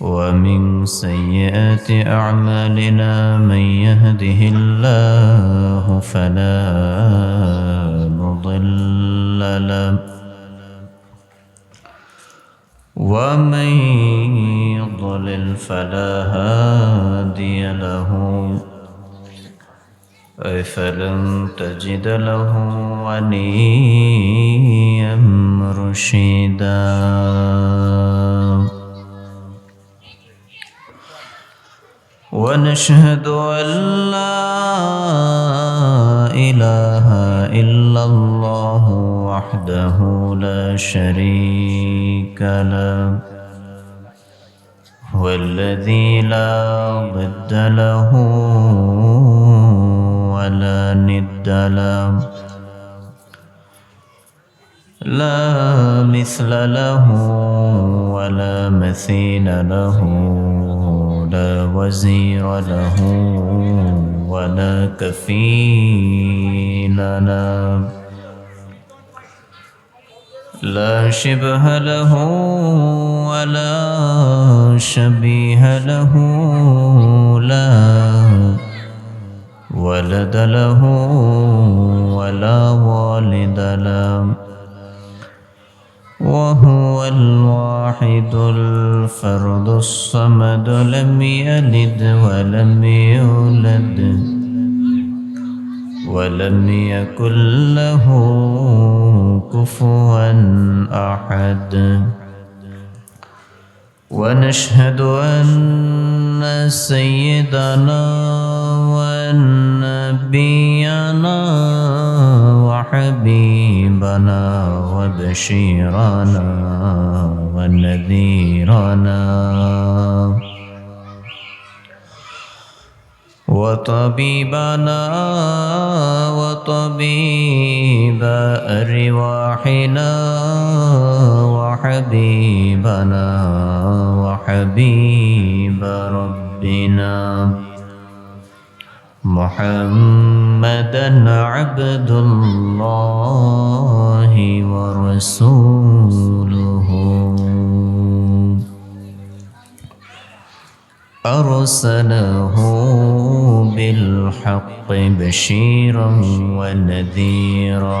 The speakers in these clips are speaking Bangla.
ومن سيئات أعمالنا من يهده الله فلا مضل له. ومن يضلل فلا هادي له. فلن تجد له وليا مرشدا. ونشهد أن لا إله إلا الله وحده لا شريك له هو الذي لا ضد له ولا ند له لا مثل له ولا مثيل له. لا وزير له ولا كفيل له لا شبه له ولا شبيه له لا ولد له ولا والد له. وهو الواحد الفرد الصمد لم يلد ولم يولد ولم يكن له كفوا أحد. ونشهد أن سيدنا ونبينا وحبيبنا وبشيرنا ونذيرنا وطبيبنا وطبيب أرواحنا وحبيبنا وحبيب ربنا. محمدا عبد الله ورسوله. أرسله بالحق بشيرا ونذيرا.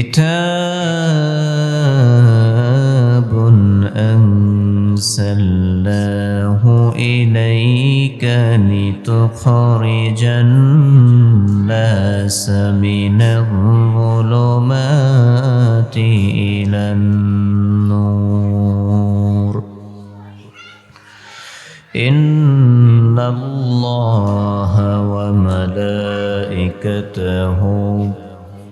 كتاب أنزلناه إليك لتخرج الناس من الظلمات إلى النور إن الله وملائكته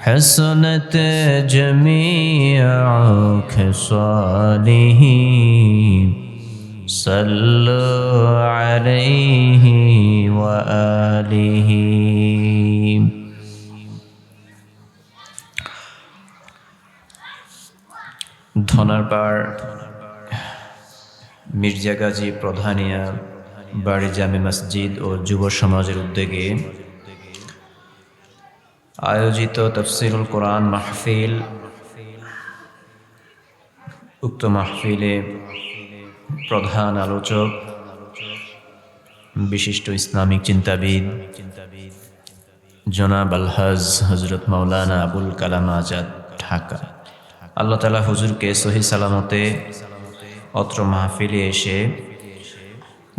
حسنت جميع خصاله صلوا عليه وآله ধনারপাড় মির্জা গাজী প্রধানিয়া বাড়ি জামে মসজিদ ও যুব সমাজের উদ্যোগে আয়োজিত তফসিরুল কোরআন মাহফিল, উক্ত মাহফিলে প্রধান আলোচক, বিশিষ্ট ইসলামিক চিন্তাবিদ, জনাব আলহাজ হজরত মাওলানা আবুল কালাম আজাদ, ঢাকা। আল্লাহ তালা হুজুরকে সহি সালামতে অত্র মাহফিলে এসে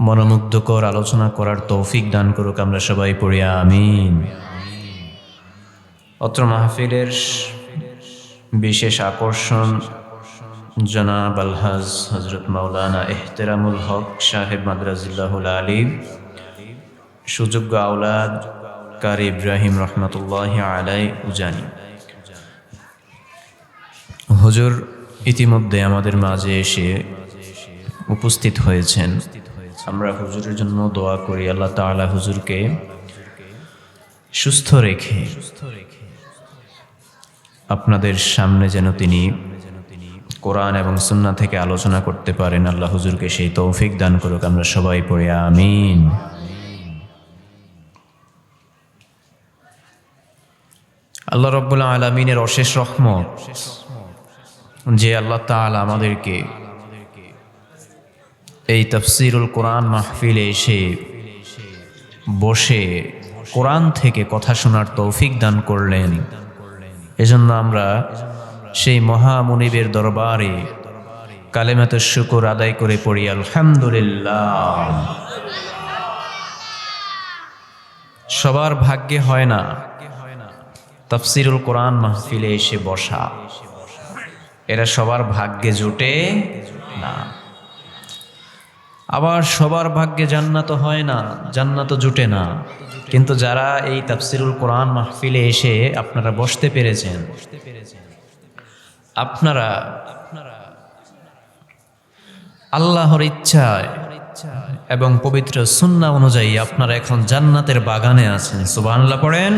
মনোমুগ্ধকর আলোচনা করার তৌফিক দান করুক, আমরা সবাই পড়িয়া আমিন। অত্র মাহফিলের বিশেষ আকর্ষণ জনাব আলহাজ হজরত মাওলানা এহতেরামুল হক সাহেব মাদ্রাজিল্লাহুল আলী সুযোগ্য আওলাদ কার ইব্রাহিম রহমতুল্লাহ আলাই উজানি। হজুর ইতিমধ্যে আমাদের মাঝে এসে উপস্থিত হয়েছেন। আমরা হুজুরের জন্য দোয়া করি, আল্লাহ তাআলা হুজুরকে সুস্থ রেখে আপনাদের সামনে যেন তিনি কোরআন এবং সুন্না থেকে আলোচনা করতে পারেন। আল্লাহ হুজুরকে সেই তৌফিক দান করুক। আমরা সবাই পড়ে আমিন। আল্লাহ রব্বুল্লা আলমিনের অশেষ রহমত, যে আল্লাহ তাআলা আমাদেরকে এই তফসিরুল কোরআন মাহফিলে এসে বসে কোরআন থেকে কথা শোনার তৌফিক দান করলেন। এজন্য আমরা সেই মহামনিবের দরবারে কালেমাত শুকুর আদায় করে পড়ি, আলহামদুলিল্লাহ। সবার ভাগ্যে হয় না তফসিরুল কোরআন মাহফিলে এসে বসা। এরা সবার ভাগ্যে জুটে না। আবার সবার ভাগ্যে জান্নাত হয় না জান্নাত জুটে না। কিন্তু যারা এই তাফসিরুল কোরআন মাহফিলে এসে আপনারা বসতে পেরেছেন, আপনারা আল্লাহর ইচ্ছায় এবং পবিত্র সুন্না অনুযায়ী আপনারা এখন জান্নাতের বাগানে আছেন। সুবহানাল্লাহ পড়েন।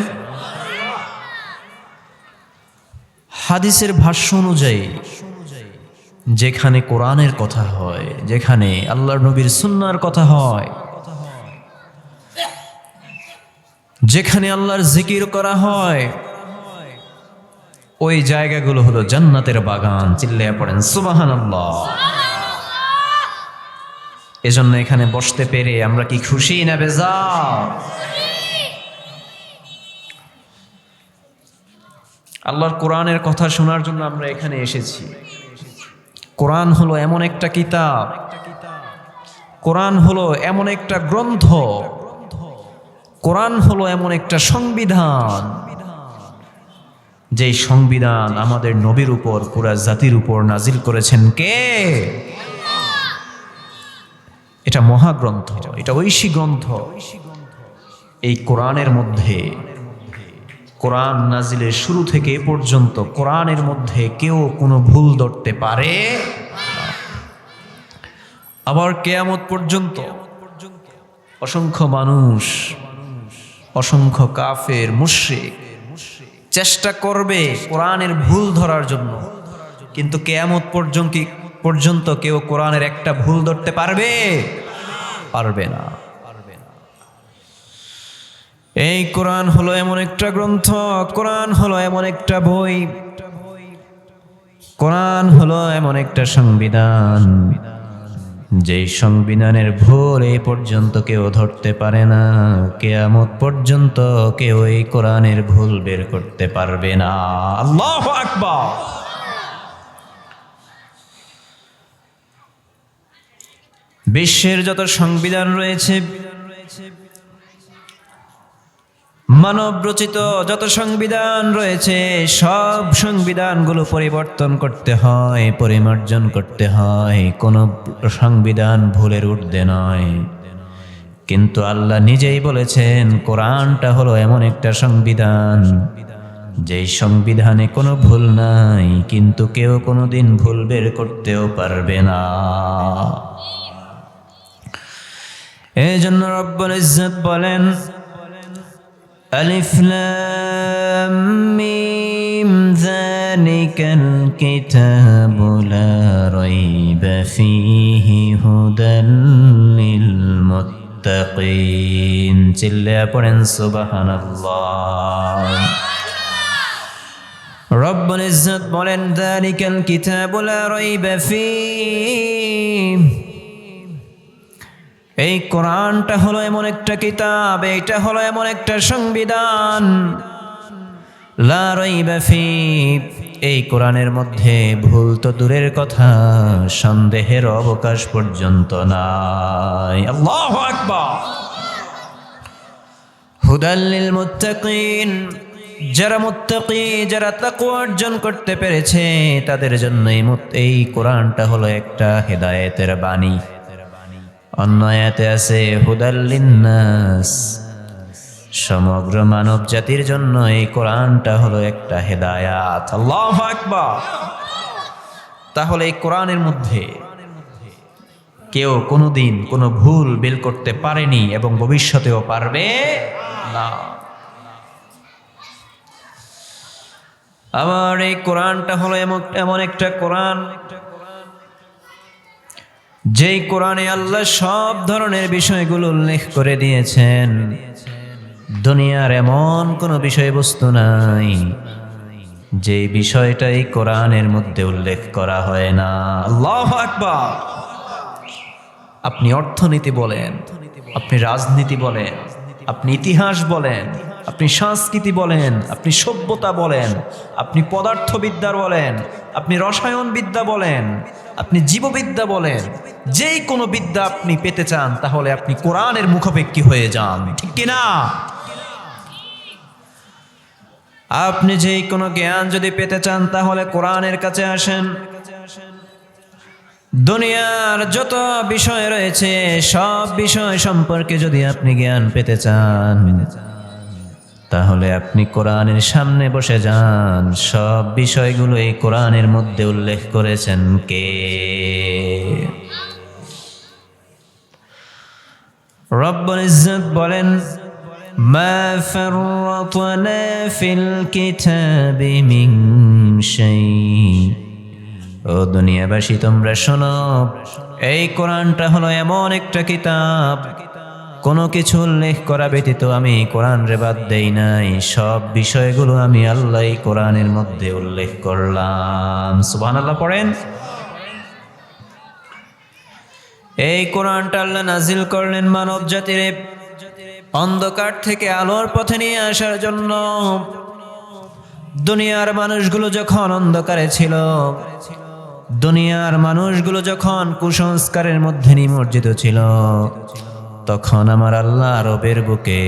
হাদিসের ভাষ্য অনুযায়ী, যেখানে কোরআনের কথা হয়, যেখানে আল্লাহর নবীর সুন্নার কথা হয় যেখানে আল্লাহর জিকির করা হয়, ওই জায়গাগুলো হলো জান্নাতের বাগান চিল্লে পড়েন সুবাহান এজন্য এখানে বসতে পেরে আমরা কি খুশি না বেজা আল্লাহর কোরআনের কথা শোনার জন্য আমরা এখানে এসেছি। কোরআন হলো এমন একটা কিতাব। কোরআন হলো এমন একটা গ্রন্থ। কোরআন হলো এমন একটা সংবিধান। যেই সংবিধান আমাদের নবীর উপর, পুরা জাতির উপর নাজিল করেছেন কে? এটা মহাগ্রন্থ, এটা ঐশী গ্রন্থ। এই কোরআনের মধ্যে, কোরআন নাজিলের শুরু থেকে এ পর্যন্ত কোরআনের মধ্যে কেউ কোনো ভুল ধরতে পারে? আবার কেয়ামত পর্যন্ত অসংখ্য মানুষ অসংখ্য কাফের, মুশ্রিক। চেষ্টা করবে কোরআনের ভুল ধরার জন্য। কিন্তু কেয়ামত পর্যন্ত পর্যন্ত কেউ কোরআনের একটা ভুল ধরতে পারবে? পারবে না। এই কোরআন হলো এমন একটা গ্রন্থ, কোরআন হলো এমন একটা বই, কোরআন হলো এমন একটা সংবিধান। যেই সংবিধানের ভোর এই পর্যন্ত কেউ ধরতে পারে না, কেয়ামত পর্যন্ত কেউ এই কোরআনের ভুল বের করতে পারবে না। আল্লাহ আকবার। বিশ্বের যত সংবিধান রয়েছে মানব রচিত যত সংবিধান রয়েছে, সব সংবিধানগুলো পরিবর্তন করতে হয়, পরিমার্জন করতে হয়। কোনো সংবিধান ভুলের ঊর্ধ্বে নয়। কিন্তু আল্লাহ নিজেই বলেছেন, কোরআনটা হলো এমন একটা সংবিধান, যেই সংবিধানে কোনো ভুল নাই, কিন্তু কেউ কোনো দিন ভুল বের করতেও পারবে না। এই জন্য রব্বুল ইজ্জত বলেন ألف لام ميم ذلك الكتاب لا ريب فيه هدى للمتقين চিল্লা পড়েন সুবহানাল্লাহ রব্বুল ইজ্জত বলেন ذلك الكتاب لا ريب فيه এই কোরআনটা হলো এমন একটা কিতাব, এইটা হলো এমন একটা সংবিধান। এই কোরআনের মধ্যে ভুল তো দূরের কথা, সন্দেহের অবকাশ পর্যন্ত নাই। আল্লাহু হুদাল্লিল মুত্তাকিন, যারা মুত্তাকি, যারা তাকওয়া অর্জন করতে পেরেছে, তাদের জন্য এই কোরআনটা হলো একটা হেদায়েতের বাণী। অন্য আয়াতে আছে হুদাল্লিন্নাস সমগ্র মানব জাতির জন্য এই কোরআনটা হলো একটা হেদায়াত। আল্লাহু আকবার। তাহলে এই কোরআনের মধ্যে কেউ কোনোদিন কোনো ভুল বের করতে পারেনি এবং ভবিষ্যতেও পারবে না। আবার এই কোরআনটা হলো এমন এমন একটা কোরআন যেই কোরআনে আল্লাহ সব ধরনের বিষয়গুলো উল্লেখ করে দিয়েছেন, দুনিয়ার এমন কোনো বিষয়বস্তু নাই যে বিষয়টা এই কোরআনের মধ্যে উল্লেখ করা হয় না। আল্লাহ আকবার। আপনি অর্থনীতি বলেন, আপনি রাজনীতি বলেন, আপনি ইতিহাস বলেন, আপনি সংস্কৃতি বলেন, আপনি সভ্যতা বলেন, আপনি পদার্থবিদ্যার বলেন, আপনি রসায়ন বিদ্যা বলেন আপনি জীববিদ্যা বলেন, যেই কোনো বিদ্যা আপনি পেতে চান, তাহলে আপনি কোরআনের মুখাপেক্ষী হয়ে যান, ঠিক কিনা? আপনি যেই কোনো জ্ঞান যদি পেতে চান, তাহলে কোরআনের কাছে আসেন। দুনিয়ার যত বিষয় রয়েছে, সব বিষয় সম্পর্কে যদি আপনি জ্ঞান পেতে চান তাহলে আপনি কোরআনের সামনে বসে যান। সব বিষয়গুলো এই কোরআনের মধ্যে উল্লেখ করেছেন কে? রব্বুল ইজ্জত বলেন, মা ফাররাতনা ফিল কিতাবি মিন শাই ও দুনিয়াবাসী, তোমরা শোনো, এই কোরআনটা হলো এমন একটা কিতাব কোনো কিছু উল্লেখ করা ব্যতীত আমি কোরআন রে বাদ দেই নাই। সব বিষয়গুলো আমি আল্লাহ কোরআনের মধ্যে উল্লেখ করলাম। সুবহান আল্লাহ পড়েন। এই কোরআনটা আল্লাহ নাজিল করলেন মানব জাতির অন্ধকার থেকে আলোর পথে নিয়ে আসার জন্য। দুনিয়ার মানুষগুলো যখন অন্ধকারে ছিল, দুনিয়ার মানুষগুলো যখন কুসংস্কারের মধ্যে নিমজ্জিত ছিল তখন আমার আল্লাহ রবের বুকে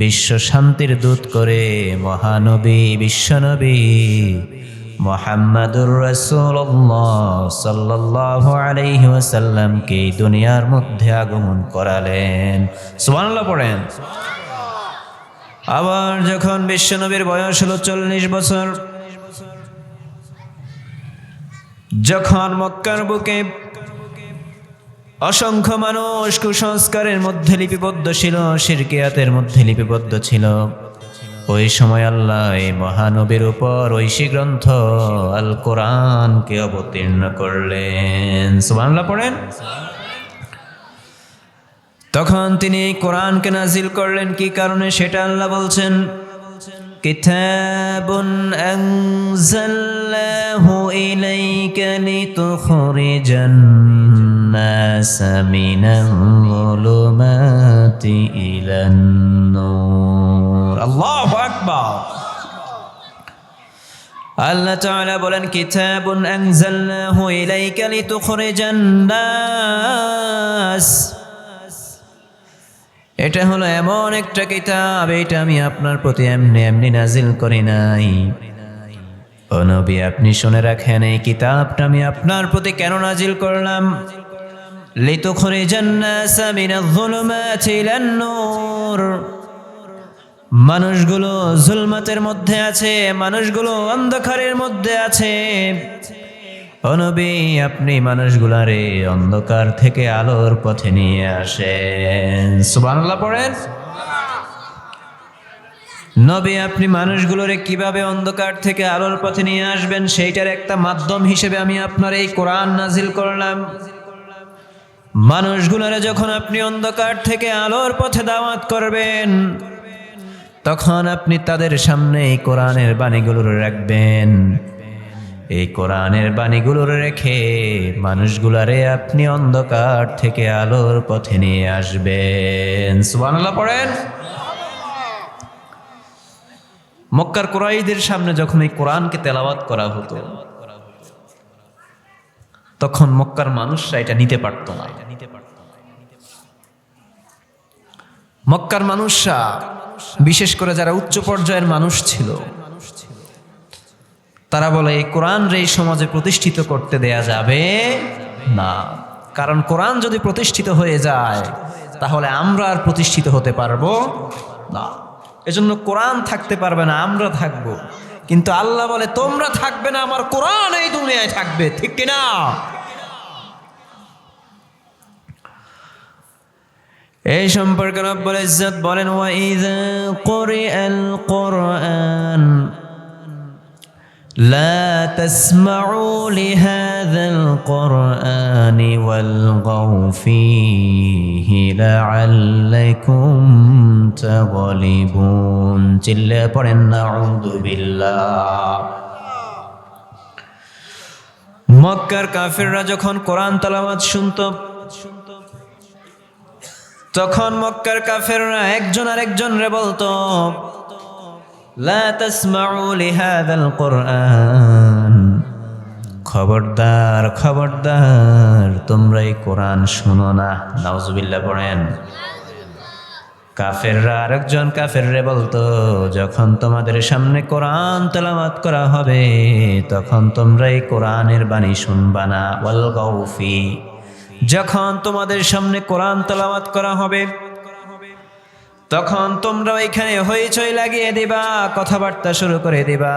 বিশ্ব শান্তির দূত করে, মহানবী, বিশ্বনবী মোহাম্মদুর রসুল্লাহ সাল্লাহ আলাইহি ওয়াসাল্লামকে দুনিয়ার মধ্যে আগমন করালেন। সুবহানাল্লাহ পড়েন। আবার যখন বিশ্বনবীর বয়স হলো চল্লিশ বছর, যখন মক্কার বুকে অসংখ্য মানুষ কুসংস্কারের মধ্যে লিপিবদ্ধ ছিল শিরকিয়াতের মধ্যে লিপিবদ্ধ ছিল। ওই সময় আল্লাহ এই মহানবীর উপর ঐশী গ্রন্থ আল কোরআনকে অবতীর্ণ করলেন। সুবহানাল্লাহ পড়েন। তখন তিনি কোরআনকে নাজিল করলেন। কি কারণে সেটা আল্লাহ বলছেন? كتاب أنزلناه إليك لتخرج الناس من الظلمات إلى النور الله أكبر আল্লাহ তাআলা বলেন কিতাবুন আনজালনাহু ইলাইকা লিতুখরিজান নাস এটা হলো এমন একটা কিতাব এটা আমি আপনার প্রতি এমনি এমনি নাজিল করি নাই। ও নবী, আপনি শুনে রাখেন, এই কিতাবটা আমি আপনার প্রতি কেন নাজিল করলাম? মানুষগুলো জুলমাতের মধ্যে আছে, মানুষগুলো অন্ধকারের মধ্যে আছে। অনবী আপনি মানুষগুলারে অন্ধকার থেকে আলোর পথে নিয়ে আসেন। সুবহানাল্লাহ পড়েন। নবী, আপনি মানুষগুলোরে কীভাবে অন্ধকার থেকে আলোর পথে নিয়ে আসবেন সেইটার একটা মাধ্যম হিসেবে আমি আপনার এই কোরআন নাজিল করলাম। মানুষগুলোরে যখন আপনি অন্ধকার থেকে আলোর পথে দাওয়াত করবেন, তখন আপনি তাদের সামনে এই কোরআনের বাণীগুলো রাখবেন। এই কোরআনের বাণীগুলো রেখে মানুষগুলারে আপনি অন্ধকার থেকে আলোর পথে নিয়ে আসবেন। সুবহানাল্লাহ, পড়েন। মক্কার কোরাইদের সামনে যখন এই কোরআনকে তেলাওয়াত করা হতো, তখন মক্কার মানুষরা এটা নিতে পারত না। মক্কার মানুষরা, বিশেষ করে যারা উচ্চ পর্যায়ের মানুষ ছিল তারা বলে, এই কোরআন এই সমাজে প্রতিষ্ঠিত করতে দেয়া যাবে না। কারণ কোরআন যদি প্রতিষ্ঠিত হয়ে যায়, তাহলে আমরা আর প্রতিষ্ঠিত হতে পারব না। এজন্য কোরআন থাকতে পারবে না, আমরা থাকব। কিন্তু আল্লাহ বলে, তোমরা থাকবে না, আমার কোরআন এই দুনিয়ায় থাকবে। ঠিক কিনা? এই সম্পর্কে রব্বুল ইজ্জত বলেন, ওয়া ইযা কুরিআল কোরআন। لا تسمعوا لهذا القرآن والغوا فيه لعلكم تغلبون চিল্লে পড়েন নাউযু বিল্লাহ মক্কার কাফিররা যখন কোরআন তেলাওয়াত শুনতো তখন মক্কার কাফেররা একজন আরেকজন রে বলতো লা তাসমাউ লিহাদাল কোরআন খবরদার খবরদার তোমরা এই কোরআন শোনো না। নাউজুবিল্লাহ পড়েন। কাফেররা আরেকজন কাফেররে বলতো, যখন তোমাদের সামনে কোরআন তেলাওয়াত করা হবে, তখন তোমরা এই কোরআনের বাণী শুনবা না। ওয়াল গাউফি। যখন তোমাদের সামনে কোরআন তেলাওয়াত করা হবে তখন তোমরা ওইখানে হইচই লাগিয়ে দিবা, কথাবার্তা শুরু করে দিবা।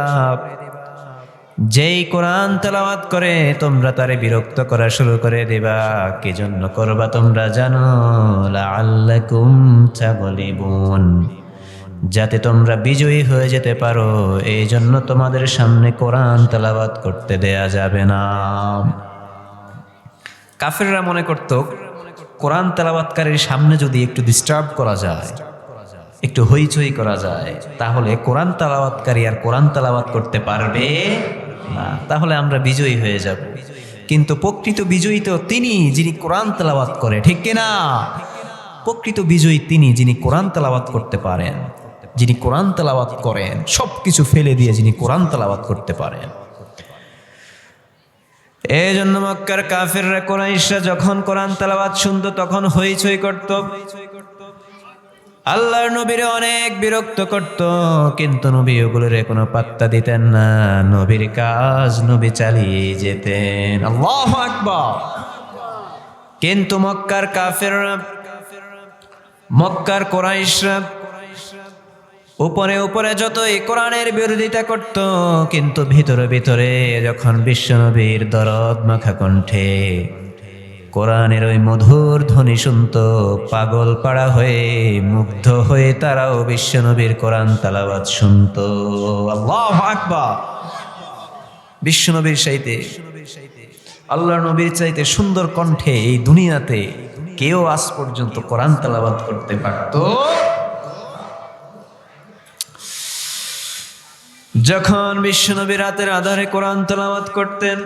যেই কোরআন তেলাওয়াত করে, তোমরা তারে বিরক্ত করা শুরু করে দিবা। কি জন্য করবা তোমরা জানো? তাগলিবুন। যাতে তোমরা বিজয়ী হয়ে যেতে পারো, এই জন্য তোমাদের সামনে কোরআন তেলাওয়াত করতে দেয়া যাবে না। কাফেররা মনে করত, কোরআন তেলাওয়াতকারীর সামনে যদি একটু ডিস্টার্ব করা যায় একটু হইচই করা যায়, তাহলে কোরআন তালাওয়াতকারী আর কোরআন তালাওয়াত করতে পারবে না। তাহলে আমরা বিজয়ী হয়ে যাব। কিন্তু প্রকৃত বিজয়ী তো তিনি যিনি কোরআন তেলাওয়াত করে, ঠিক কিনা? প্রকৃত বিজয়ী তিনি যিনি কোরআন তেলাওয়াত করতে পারেন, যিনি কোরআন তেলাওয়াত করেন সব কিছু ফেলে দিয়ে যিনি কোরআন তেলাওয়াত করতে পারেন। এই জন্য মক্কার কাফেররা কোরআশরা যখন কোরআন তেলাওয়াত শুনতো, তখন হইচই করত। আল্লাহর নবীর অনেক বিরক্ত করত, কিন্তু নবী ওগুলোর কোনো পাত্তা দিতেন না। নবীর কাজ নবী চালিয়ে যেতেন। আল্লাহ আকবার। কিন্তু মক্কার কাফের মক্কার কোরাইশরা উপরে উপরে যতই কোরআনের বিরোধিতা করত, কিন্তু ভিতরে ভিতরে যখন বিশ্বনবীর দরদ মাখা কণ্ঠে কোরআনের ওই মধুর ধ্বনি শুনত, পাগল পাড়া হয়ে মুগ্ধ হয়ে তারাও বিশ্বনবীর কোরআন তালাবাদ শুনত। আল্লাহ আকবার। বিশ্বনবীর চাইতে আল্লাহ নবীর চাইতে সুন্দর কণ্ঠে এই দুনিয়াতে কেউ আজ পর্যন্ত কোরআন তালাবাদ করতে পারত। যখন বিশ্বনবী রাতের আধারে কোরআন তালাবাদ করতেন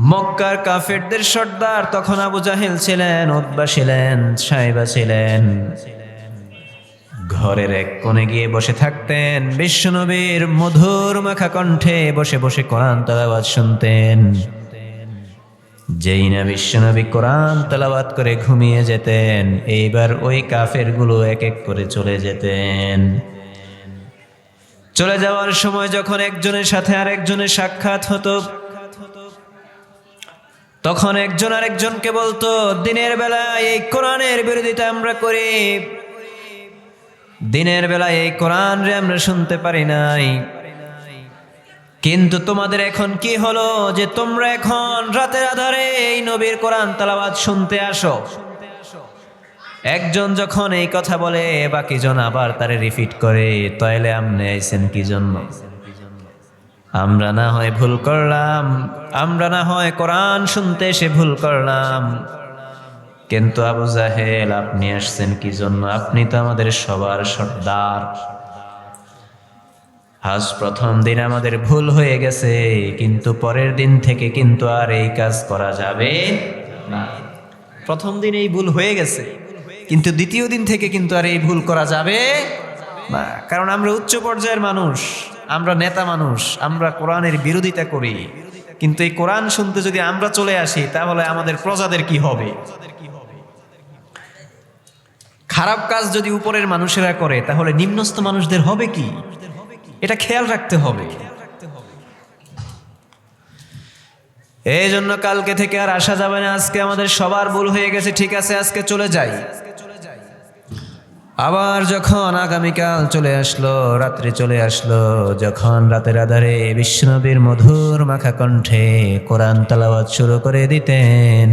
মক্কার কাফেরদের সর্দার তখন আবু জাহেল ছিলেন উদ্বা ছিলেন সাহেবা ছিলেন। ঘরের এক কোণে গিয়ে বসে থাকতেন, বিশ্বনবীর মধুর মাখা কণ্ঠে বসে বসে কোরআন তালাবাদ শুনতেন। যেই না বিশ্বনবী কোরআন তালাবাদ করে ঘুমিয়ে যেতেন, এইবার ওই কাফেরগুলো এক এক করে চলে যেতেন। চলে যাওয়ার সময় যখন একজনের সাথে আরেকজনের সাক্ষাৎ হতো তখন একজন আরেকজনকে বলতো, দিনের বেলায় এই কোরআনের বিরোধিতা আমরা করি। দিনের বেলায় এই কোরআন রে আমরা শুনতে পারি নাই। কিন্তু তোমাদের এখন কি হলো যে তোমরা এখন রাতের আধারে এই নবীর কোরআন তালাবাদ শুনতে আসো? একজন যখন এই কথা বলে, বাকি জন আবার তারে রিপিট করে, তাইলে আমনে আইছেন কি জন্য? আমরা না হয় ভুল করলাম, আমরা না হয় কোরআন শুনতে এসে ভুল করলাম। কিন্তু আবু জাহেল, আপনি আসছেন কি জন্য? আপনি তো আমাদের সবার সর্দার। আজ প্রথম দিন আমাদের ভুল হয়ে গেছে, কিন্তু পরের দিন থেকে কিন্তু আর এই কাজ করা যাবে না। প্রথম দিন এই ভুল হয়ে গেছে, কিন্তু দ্বিতীয় দিন থেকে কিন্তু আর এই ভুল করা যাবে না। কারণ আমরা উচ্চ পর্যায়ের মানুষ। আমরা নেতা মানুষ, আমরা কোরআনের বিরোধিতা করি। কিন্তু এই কোরআন শুনতে যদি আমরা চলে আসি, তাহলে আমাদের প্রজাদের কি হবে? খারাপ কাজ যদি উপরের মানুষেরা করে, তাহলে নিম্নস্থ মানুষদের হবে কি? এটা খেয়াল রাখতে হবে। এই জন্য কালকে থেকে আর আসা যাবে না। আজকে আমাদের সবার ভুল হয়ে গেছে। ঠিক আছে, আজকে চলে যাই। আবার যখন আগামীকাল চলে আসলো, রাত্রে চলে আসলো, যখন রাতের আধারে বিষ্ণবীর মধুর মাখা কণ্ঠে কোরআন তালাবাদ শুরু করে দিতেন,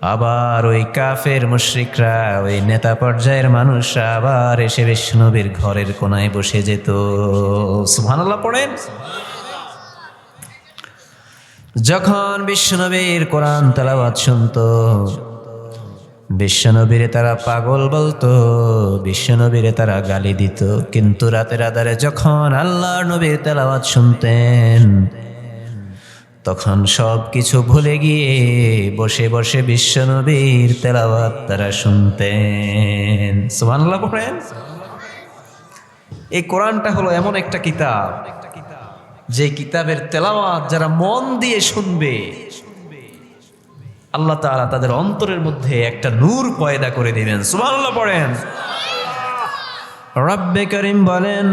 আবার ওই কাফের মুশ্রিকরা, ওই নেতা পর্যায়ের মানুষরা আবার এসে বিষ্ণবীর ঘরের কোনায় বসে যেত। সুবহানাল্লাহ পড়েন? যখন বিশ্বনবীর কোরআন তালাবাদ শুনতো বিশ্বনবীরে তারা পাগল বলতো, বিশ্বনবীরে তারা গালি দিত। কিন্তু রাতের আধারে যখন আল্লাহর নবীর তেলাওয়াত শুনতেন, তখন সব কিছু ভুলে গিয়ে বসে বসে বিশ্বনবীর তেলাওয়াত তারা শুনতেন। সুবহানাল্লাহ পড়েন? এই কোরআনটা হলো এমন একটা কিতাব, যে কিতাবের তেলাওয়াত যারা মন দিয়ে শুনবে আল্লাহ তাআলা তাদের অন্তরের মধ্যে একটা নূর পয়দা করে দিবেন সুবহানাল্লাহ পড়েন রব্বে করিম বলেন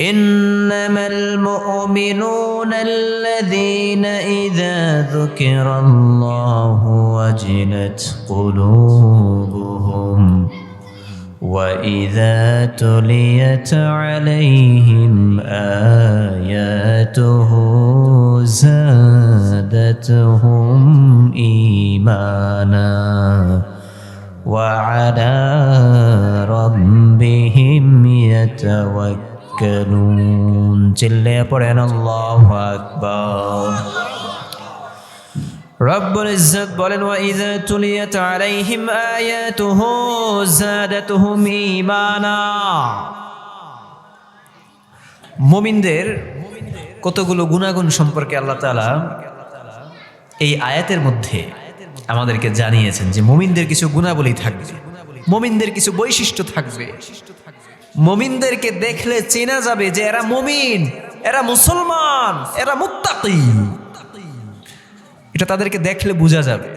إنما المؤمنون الذين إذا ذكر الله وجلت قلوبهم واذا تليت عليهم اياته زادتهم ايمانا وعلى ربهم يتوكلون. جل الله اكبر রব্বুল ইজ্জত বলেন, ওয়া ইযা তুলিয়াত আলাইহিম আয়াতুহু যাদাতুহুম ঈমানা মুমিনদের কতগুলো গুণাগুণ সম্পর্কে আল্লাহ তাআলা এই আয়াতের মধ্যে আমাদেরকে জানিয়েছেন যে মুমিনদের কিছু গুণাবলী থাকবে, মুমিনদের কিছু বৈশিষ্ট্য থাকবে। মুমিনদেরকে দেখলে চেনা যাবে যে এরা মুমিন, এরা মুসলমান, এরা মুত্তাকি। এটা তাদেরকে দেখলে বোঝা যাবে।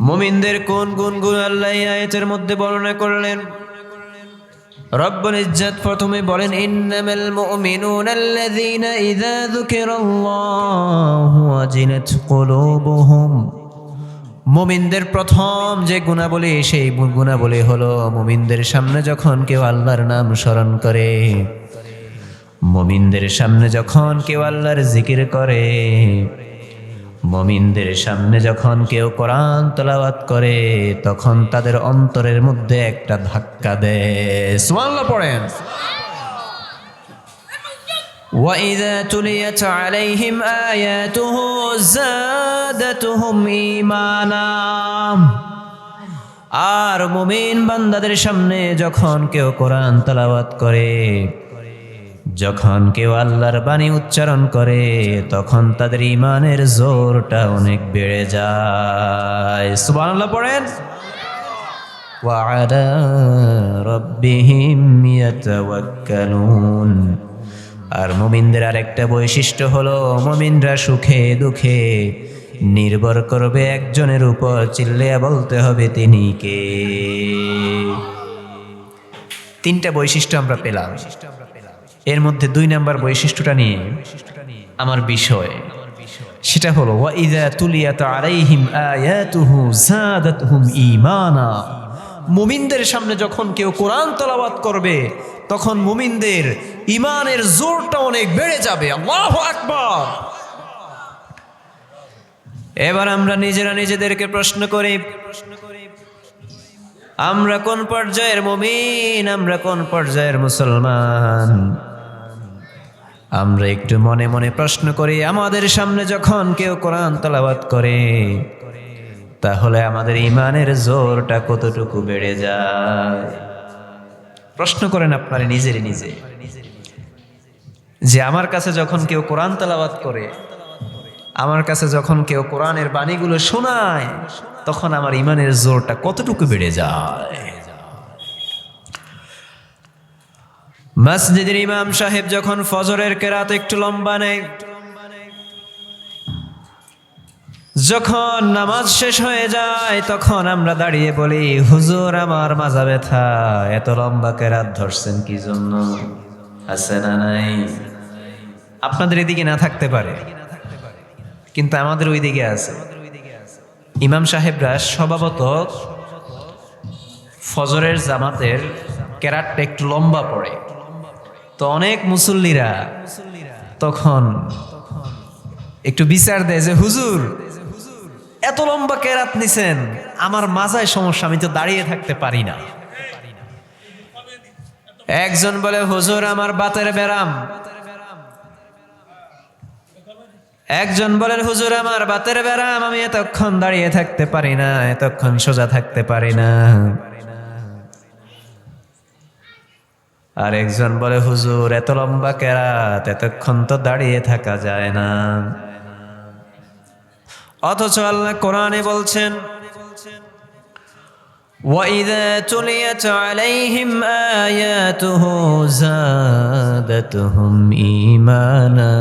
মুমিনদের কোন গুণ গুণ আল্লাহ আয়াতের মধ্যে বর্ণনা করলেন? রব্বুল ইজ্জত প্রথমে বলেন, ইন্নামাল মুমিনুনা আল্লাযীনা ইযা যুকিরাল্লাহু ওয়াজিলাত কুলুবুহুম। মুমিনদের প্রথম যে গুণাবলী, সেই গুণাবলী হলো মুমিনদের সামনে যখন কেউ আল্লাহর নাম স্মরণ করে। মমিনদের সামনে যখন কেউ আল্লাহর জিকির করে মমিনদের সামনে যখন কেউ কোরআন তেলাওয়াত করে তখন তাদের অন্তরের মধ্যে একটা ধাক্কা দেয় সুবহানাল্লাহ পড়েন وإذا تليت عليهم آياته زادتهم إيمانا আর মুমিন বান্দাদের সামনে যখন কেউ কোরআন তেলাওয়াত করে যখন কেউ আল্লাহর বাণী উচ্চারণ করে তখন তাদের ইমানের জোরটা অনেক বেড়ে যায় সুবহানাল্লাহ পড়েন وعلى ربهم يتوكلون আর মুমিনদের আরেকটা বৈশিষ্ট্য হলো মুমিনরা সুখে দুঃখে নির্ভর করবে একজনের উপর চিল্লিয়া বলতে হবে তিনি কে তিনটা বৈশিষ্ট্য আমরা পেলাম এর মধ্যে দুই নাম্বার বৈশিষ্ট্যটা নিয়ে আমার বিষয়। সেটা হলো মুমিনদের সামনে যখন কেউ কোরআন তেলাওয়াত করবে, তখন মুমিনদের ইমানের জোরটা অনেক বেড়ে যাবে। আল্লাহু এবার আমরা নিজেরা নিজেদেরকে প্রশ্ন করি, আমরা কোন পর্যায়ের মুমিন? আমরা কোন পর্যায়ের মুসলমান? আমরা একটু মনে মনে প্রশ্ন করি, আমাদের সামনে যখন কেউ কোরআন তেলাওয়াত করে, তাহলে আমাদের ইমানের জোরটা কতটুকু বেড়ে যায়? প্রশ্ন করেন আপনারা নিজের নিজে। যে আমার কাছে যখন কেউ কোরআন তেলাওয়াত করে, আমার কাছে যখন কেউ কোরআনের বাণীগুলো শোনায়, তখন আমার ইমানের জোরটা কতটুকু বেড়ে যায়? মসজিদের ইমাম সাহেব যখন ফজরের কেরাত একটু লম্বা নেয়, যখন নামাজ শেষ হয়ে যায়, তখন আমরা দাঁড়িয়ে বলি, হুজুর, আমার মাজা ব্যথা। এত লম্বা কেরাত ধরছেন কি জন্য? আছে না নাই? আপনাদের এদিকে না থাকতে পারে, কিন্তু আমাদের ওই দিকে আছে। ইমাম সাহেবরা স্বভাবত ফজরের জামাতের কেরাতটা একটু লম্বা পড়ে। তো অনেক মুসল্লিরা তখন একটু বিচার দেয় যে, হুজুর, এত লম্বা কেরাত নিছেন, আমার মাজায় সমস্যা, আমি তো দাঁড়িয়ে থাকতে পারি না। একজন বলে, হুজুর, আমার বাতের ব্যারাম। একজন বলেন, হুজুর, আমার বাতের ব্যারাম, আমি এতক্ষণ দাঁড়িয়ে থাকতে পারি না, এতক্ষণ সোজা থাকতে পারি না। আর একজন বলে হুজুর এত লম্বা কেরাত এতক্ষণ তো দাঁড়িয়ে থাকা যায় না অথচ আল্লাহ কোরআনে বলছেন وَإِذَا تُلِيَتْ عَلَيْهِمْ آيَاتُهُ زَادَتْهُمْ إِيمَانًا